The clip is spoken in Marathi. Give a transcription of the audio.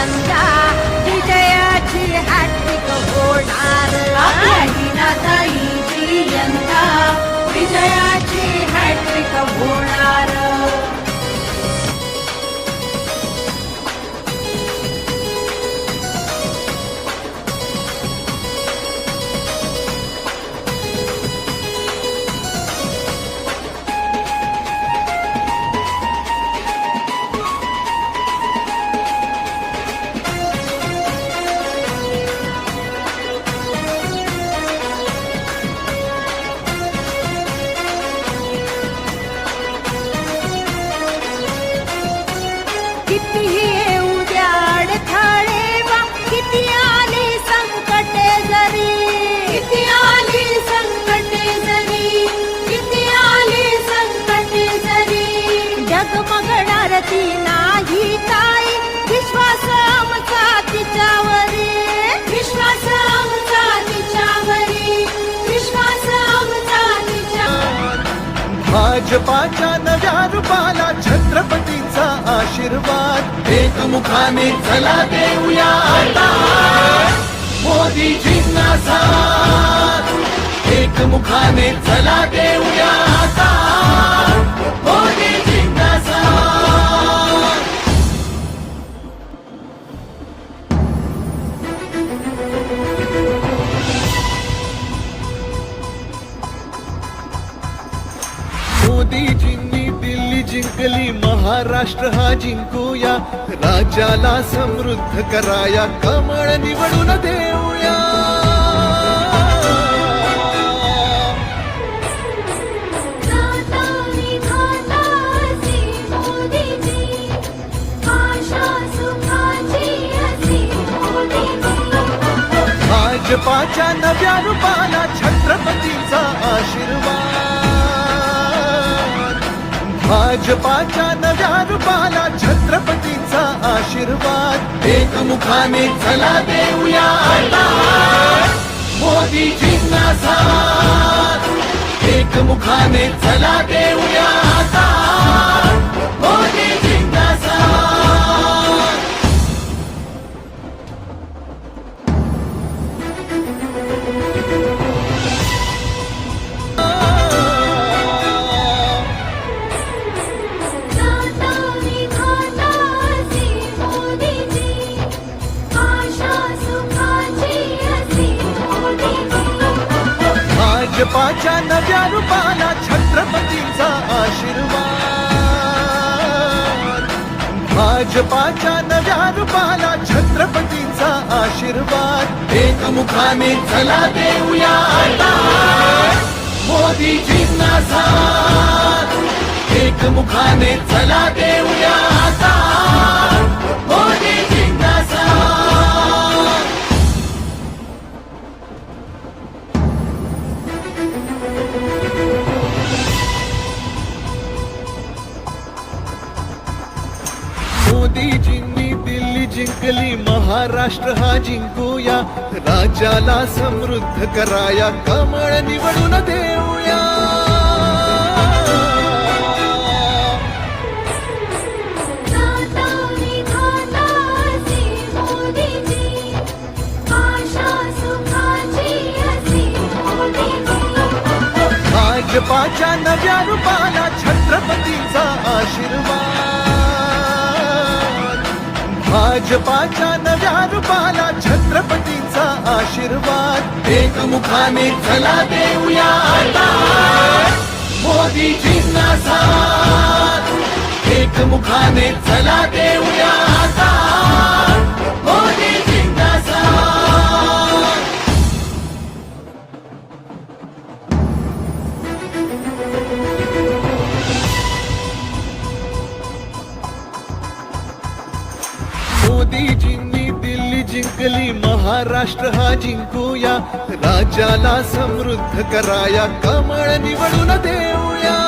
यंदा विजयाची हॅट्रिक होणार. आपल्या हिनाताईची यंदा विजयाची कितीही येऊ द्या अडथळे वा किती आली संकटे जरी. किती आली संकटे जरी. किती आली संकटे जरी. डगमगणार ती नाही विश्वास आमचा तिच्यावरी. विश्वास आमचा तिच्यावरी. विश्वास आमचा तिच्यावर भाजपाच्या नव्या छत्रपतीचा आशीर्वाद. एकमुखाने चला देऊया आता. मोदीजींना साथ. एकमुखाने चला देऊया आता. मोदीजींनी दिल्ली जिंकली महाराष्ट्र हा जिंकूया. राज्याला समृद्ध कराया कमळ निवडून देऊया. भाजपाच्या नव्या रूपाला छत्रपतीचा आशीर्वाद. भाजपाच्या नव्या रूपाला छत्रपतीचा आशीर्वाद. एकमुखाने चला देऊया आता. मोदीजींना साथ. एकमुखाने चला देऊया भाजपाच्या नव्या रूपाला छत्रपतीचा आशीर्वाद. भाजपाच्या नव्या रूपाला छत्रपतीचा आशीर्वाद. एकमुखाने चला देऊया आता. मोदीजींना साथ. एकमुखाने चला देऊया आता. मोदीजींनी दिल्ली जिंकली महाराष्ट्र हा जिंकूया. राज्याला समृद्ध कराया कमळ निवडून देऊया. भाजपाच्या नव्या रूपाला छत्रपतीचा आशीर्वाद. भाजपाच्या नव्या रूपाला छत्रपतीचा आशीर्वाद. एकमुखाने चला देऊया आता. मोदीजींना साथ. एकमुखाने चला देऊया आता. मोदीजींनी दिल्ली जिंकली. महाराष्ट्र हा जिंकूया. राज्याला समृद्ध कराया. कमळ निवडून देऊया.